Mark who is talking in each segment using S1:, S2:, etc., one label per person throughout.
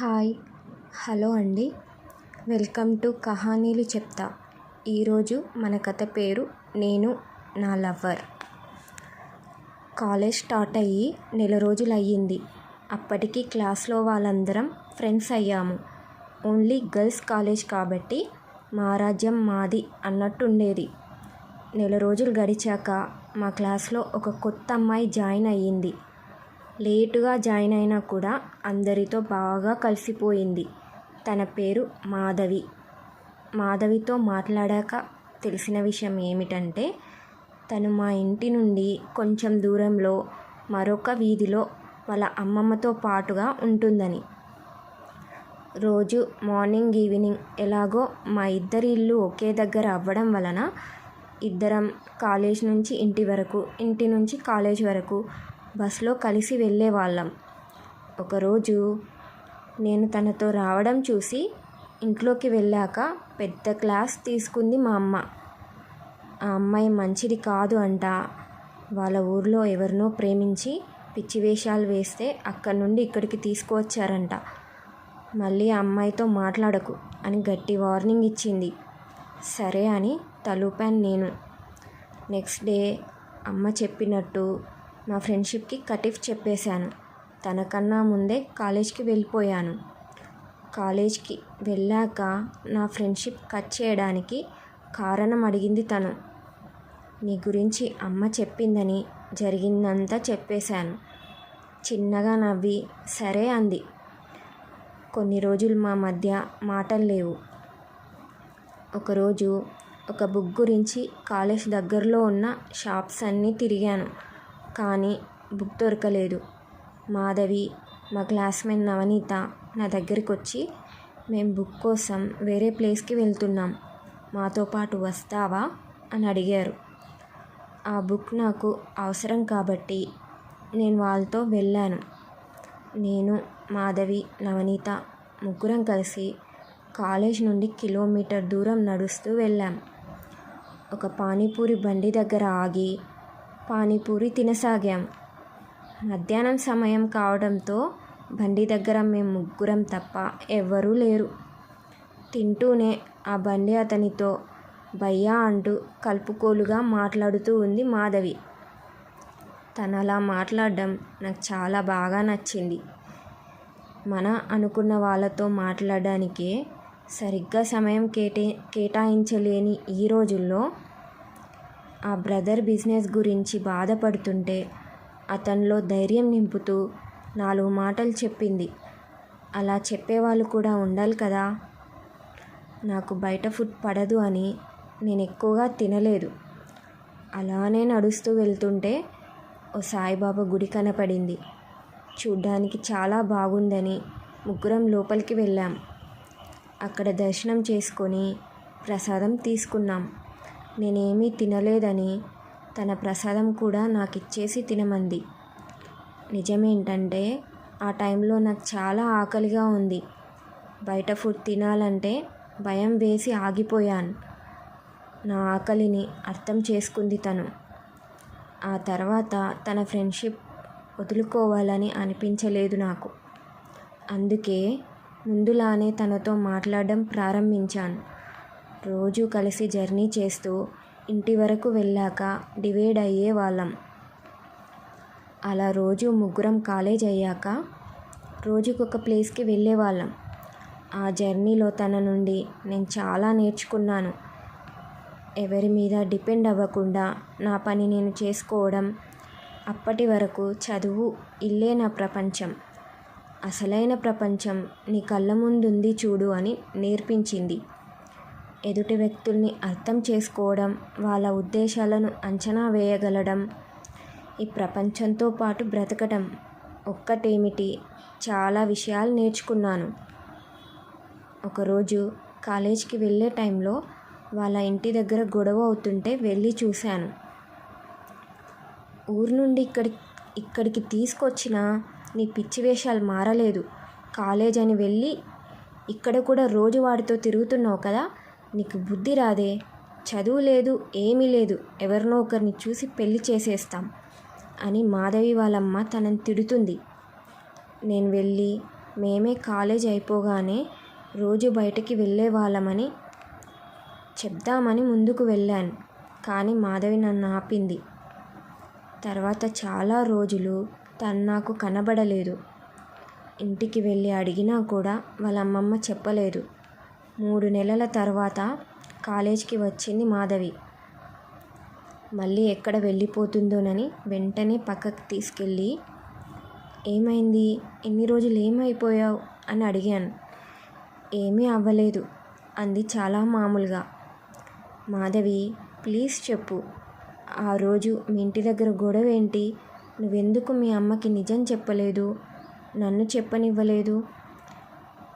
S1: Hi. Hello అండి. Welcome to కహానీలు చెప్తా. ఈరోజు మన కథ పేరు నేను నా లవ్వర్ కాలేజ్ స్టార్ట్ అయ్యి నెల రోజులు అయ్యింది అప్పటికి క్లాస్లో వాళ్ళందరం ఫ్రెండ్స్ అయ్యాము. ఓన్లీ గర్ల్స్ కాలేజ్ కాబట్టి మా రాజ్యం మాది అన్నట్టు ఉండేది నెల రోజులు గడిచాక మా క్లాస్లో ఒక కొత్త అమ్మాయి జాయిన్ అయ్యింది. లేటుగా జాయిన్ అయినా కూడా అందరితో బాగా కలిసిపోయింది. తన పేరు మాధవి. మాధవితో మాట్లాడాక తెలిసిన విషయం ఏమిటంటే తను మా ఇంటి నుండి కొంచెం దూరంలో మరొక వీధిలో వాళ్ళ అమ్మమ్మతో పాటుగా ఉంటుందని. రోజు మార్నింగ్ ఈవినింగ్ ఎలాగో మా ఇద్దరి ఇల్లు ఒకే దగ్గర అవ్వడం వలన ఇద్దరం కాలేజ్ నుంచి ఇంటి వరకు ఇంటి నుంచి కాలేజ్ వరకు బస్సులో కలిసి వెళ్ళేవాళ్ళం. ఒకరోజు నేను తనతో రావడం చూసి ఇంట్లోకి వెళ్ళాక పెద్ద క్లాస్ తీసుకుంది మా అమ్మ. ఆ అమ్మాయి మంచిది కాదు అంట. వాళ్ళ ఊర్లో ఎవరినో ప్రేమించి పిచ్చి వేషాలు వేస్తే అక్కడి నుండి ఇక్కడికి తీసుకువచ్చారంట. మళ్ళీ ఆ అమ్మాయితో మాట్లాడకు అని గట్టి వార్నింగ్ ఇచ్చింది. సరే అని తలూపాను నేను. నెక్స్ట్ డే అమ్మ చెప్పినట్టు మా ఫ్రెండ్షిప్కి కటిఫ్ చెప్పేశాను. తనకన్నా ముందే కాలేజ్కి వెళ్ళిపోయాను. కాలేజ్కి వెళ్ళాక నా ఫ్రెండ్షిప్ కట్ చేయడానికి కారణం అడిగింది తను. నీ గురించి అమ్మ చెప్పిందని జరిగిందంతా చెప్పేశాను. చిన్నగా నవ్వి సరే అంది. కొన్ని రోజులు మా మధ్య మాటలు లేవు. ఒకరోజు ఒక బుక్ గురించి కాలేజ్ దగ్గరలో ఉన్న షాప్స్ అన్నీ తిరిగాను. కానీ బుక్ దొరకలేదు. మాధవి మా క్లాస్మేట్ నవనీత నా దగ్గరికి వచ్చి మేము బుక్ కోసం వేరే ప్లేస్కి వెళ్తున్నాం. మాతో పాటు వస్తావా? అని అడిగారు. ఆ బుక్ నాకు అవసరం కాబట్టి నేను వాళ్ళతో వెళ్ళాను. నేను మాధవి నవనీత ముగ్గురం కలిసి కాలేజ్ నుండి కిలోమీటర్ దూరం నడుస్తూ వెళ్ళాం. ఒక పానీపూరి బండి దగ్గర ఆగి పానీపూరి తినసాగాం. మధ్యాహ్నం సమయం కావడంతో బండి దగ్గర మేము ముగ్గురం తప్ప ఎవ్వరూ లేరు. తింటూనే ఆ బండి అతనితో భయ్యా అంటూ కలుపుకోలుగా మాట్లాడుతూ ఉంది మాధవి. తను అలా మాట్లాడడం నాకు చాలా బాగా నచ్చింది. మన అనుకున్న వాళ్ళతో మాట్లాడడానికే సరిగ్గా సమయం కేటే కేటాయించలేని ఈ రోజుల్లో ఆ బ్రదర్ బిజినెస్ గురించి బాధపడుతుంటే అతనిలో ధైర్యం నింపుతూ నాలుగు మాటలు చెప్పింది. అలా చెప్పేవాళ్ళు కూడా ఉండాలి కదా. నాకు బయట ఫుడ్ పడదు అని నేను ఎక్కువగా తినలేదు. అలానే నడుస్తూ వెళ్తుంటే ఓ సాయిబాబా గుడి కనపడింది. చూడ్డానికి చాలా బాగుందని ముగ్గురం లోపలికి వెళ్ళాం. అక్కడ దర్శనం చేసుకొని ప్రసాదం తీసుకున్నాం. నేనేమీ తినలేదని తన ప్రసాదం కూడా నాకు ఇచ్చేసి తినమంది. నిజమేంటంటే ఆ టైంలో నాకు చాలా ఆకలిగా ఉంది. బయట ఫుడ్ తినాలంటే భయం వేసి ఆగిపోయాను. నా ఆకలిని అర్థం చేసుకుంది తను. ఆ తర్వాత తన ఫ్రెండ్షిప్ వదులుకోవాలని అనిపించలేదు నాకు. అందుకే ముందులానే తనతో మాట్లాడడం ప్రారంభించాను. రోజు కలిసి జర్నీ చేస్తూ ఇంటి వరకు వెళ్ళాక డివైడ్ అయ్యే వాళ్ళం. అలా రోజు ముగ్గురం కాలేజ్ అయ్యాక రోజుకొక ప్లేస్కి వెళ్ళేవాళ్ళం ఆ జర్నీలో తన నుండి నేను చాలా నేర్చుకున్నాను. ఎవరి మీద డిపెండ్ అవ్వకుండా నా పని నేను చేసుకోవడం అప్పటి వరకు చదువు ఇల్లే నా ప్రపంచం. అసలైన ప్రపంచం నీ కళ్ళ ముందుంది చూడు అని నేర్పించింది. ఎదుటి వ్యక్తుల్ని అర్థం చేసుకోవడం వాళ్ళ ఉద్దేశాలను అంచనా వేయగలడం ఈ ప్రపంచంతో పాటు బ్రతకడం ఒక్కటేమిటి? చాలా విషయాలు నేర్చుకున్నాను. ఒకరోజు కాలేజ్కి వెళ్ళే టైంలో వాళ్ళ ఇంటి దగ్గర గొడవ అవుతుంటే వెళ్ళి చూశాను. ఊరు నుండి ఇక్కడి ఇక్కడికి తీసుకొచ్చిన నీ పిచ్చి వేషాలు మారలేదు. కాలేజ్ అని వెళ్ళి ఇక్కడ కూడా రోజు వాడితో తిరుగుతున్నావు కదా? నీకు బుద్ధి రాదే చదువు లేదు ఏమీ లేదు ఎవరినో ఒకరిని చూసి పెళ్ళి చేసేస్తాం అని మాధవి వాళ్ళమ్మ తనని తిడుతుంది. నేను వెళ్ళి మేమే కాలేజ్ అయిపోగానే రోజు బయటకు వెళ్ళే వాళ్ళమని చెప్దామని ముందుకు వెళ్ళాను కానీ మాధవి నన్ను ఆపింది. తర్వాత చాలా రోజులు తను నాకు కనబడలేదు. ఇంటికి వెళ్ళి అడిగినా కూడా వాళ్ళ అమ్మమ్మ చెప్పలేదు. మూడు నెలల తర్వాత కాలేజీకి వచ్చింది మాధవి. మళ్ళీ ఎక్కడ వెళ్ళిపోతుందోనని వెంటనే పక్కకు తీసుకెళ్ళి ఏమైంది? ఎన్ని రోజులు ఏమైపోయావు? అని అడిగాను. ఏమీ అవ్వలేదు అంది చాలా మామూలుగా. మాధవి ప్లీజ్ చెప్పు. ఆ రోజు మీ ఇంటి దగ్గర గొడవ ఏంటి నువ్వెందుకు మీ అమ్మకి నిజం చెప్పలేదు? నన్ను చెప్పనివ్వలేదు?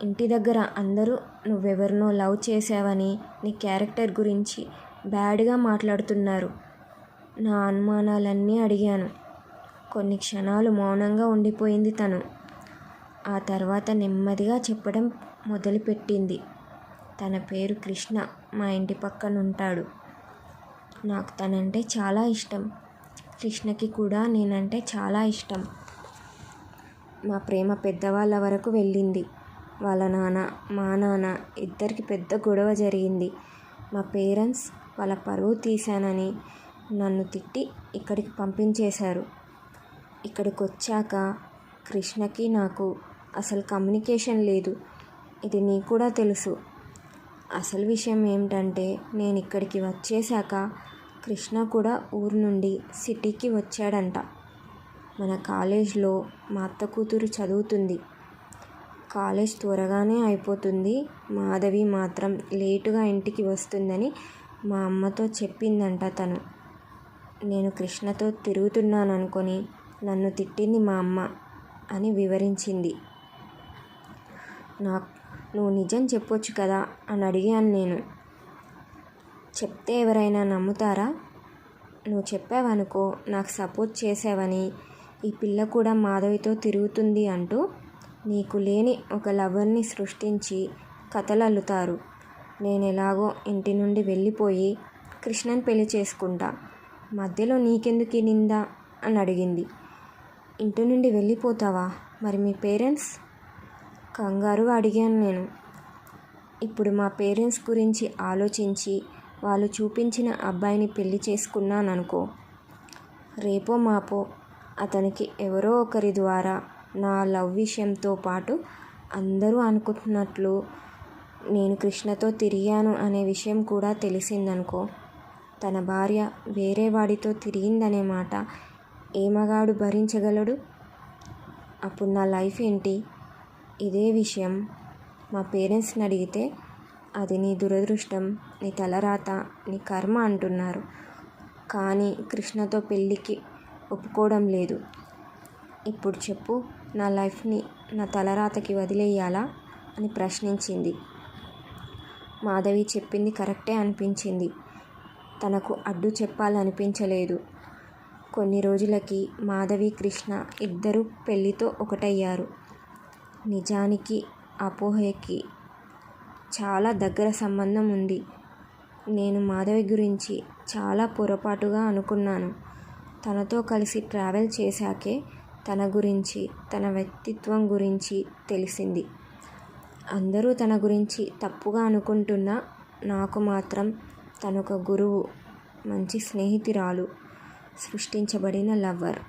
S1: ఇంటి దగ్గర అందరూ నువ్వెవరినో లవ్ చేసావని నీ క్యారెక్టర్ గురించి బ్యాడ్గా మాట్లాడుతున్నారు. నా అనుమానాలన్నీ అడిగాను. కొన్ని క్షణాలు మౌనంగా ఉండిపోయింది తను. ఆ తర్వాత నెమ్మదిగా చెప్పడం మొదలుపెట్టింది. తన పేరు కృష్ణ మా ఇంటి పక్కన ఉంటాడు నాకు తనంటే చాలా ఇష్టం. కృష్ణకి కూడా నేనంటే చాలా ఇష్టం. మా ప్రేమ పెద్దవాళ్ళ వరకు వెళ్ళింది. వాళ్ళ నాన్న మా నాన్న ఇద్దరికి పెద్ద గొడవ జరిగింది. మా పేరెంట్స్ వాళ్ళ పరువు తీశానని నన్ను తిట్టి ఇక్కడికి పంపించేశారు. ఇక్కడికి వచ్చాక కృష్ణకి నాకు అసలు కమ్యూనికేషన్ లేదు. ఇది నీకు కూడా తెలుసు. అసలు విషయం ఏమిటంటే నేను ఇక్కడికి వచ్చేసాక కృష్ణ కూడా ఊరు నుండి సిటీకి వచ్చాడంట. మన కాలేజ్లో మా అత్త కూతురు చదువుతుంది. కాలేజ్ త్వరగానే అయిపోతుంది. మాధవి మాత్రం లేటుగా ఇంటికి వస్తుందని మా అమ్మతో చెప్పిందంట తను. నేను కృష్ణతో తిరుగుతున్నాను అనుకొని నన్ను తిట్టింది మా అమ్మ అని వివరించింది. నాకు నువ్వు నిజం చెప్పొచ్చు కదా? అని అడిగాను నేను. చెప్తే ఎవరైనా నమ్ముతారా? నువ్వు చెప్పావనుకో నాకు సపోర్ట్ చేసావని ఈ పిల్ల కూడా మాధవితో తిరుగుతుంది అంటూ నీకు లేని ఒక లవర్ని సృష్టించి కథలు అల్లుతారు నేను ఎలాగో ఇంటి నుండి వెళ్ళిపోయి కృష్ణని పెళ్ళి చేసుకుంటా. మధ్యలో నీకెందుకు ఈ నిందా? అని అడిగింది. ఇంటి నుండి వెళ్ళిపోతావా? మరి మీ పేరెంట్స్? కంగారు అడిగాను నేను. ఇప్పుడు మా పేరెంట్స్ గురించి ఆలోచించి వాళ్ళు చూపించిన అబ్బాయిని పెళ్ళి చేసుకున్నాను అనుకో రేపో మాపో అతనికి ఎవరో ఒకరి ద్వారా నా లవ్ విషయంతో పాటు అందరూ అనుకుంటున్నట్లు నేను కృష్ణతో తిరిగాను అనే విషయం కూడా తెలిసిందనుకో తన భార్య వేరే వాడితో తిరిగిందనే మాట ఏ మగాడు భరించగలడు? అప్పుడు నా లైఫ్ ఏంటి? ఇదే విషయం మా పేరెంట్స్ని అడిగితే అది నీ దురదృష్టం నీ తలరాత నీ కర్మ అంటున్నారు. కానీ కృష్ణతో పెళ్ళికి ఒప్పుకోవడం లేదు. ఇప్పుడు చెప్పు. నా లైఫ్ని నా తలరాతకి వదిలేయాలా అని ప్రశ్నించింది. మాధవి చెప్పింది కరెక్టే అనిపించింది. తనకు అడ్డు చెప్పాలనిపించలేదు. కొన్ని రోజులకి మాధవి కృష్ణ ఇద్దరూ పెళ్ళితో ఒకటయ్యారు. నిజానికి అపోహకి చాలా దగ్గర సంబంధం ఉంది. నేను మాధవి గురించి చాలా పొరపాటుగా అనుకున్నాను. తనతో కలిసి ట్రావెల్ చేశాకే తన గురించి తన వ్యక్తిత్వం గురించి తెలిసింది. అందరూ తన గురించి తప్పుగా అనుకుంటున్నా నాకు మాత్రం తనొక గురువు మంచి స్నేహితురాలు సృష్టించబడిన లవ్వర్.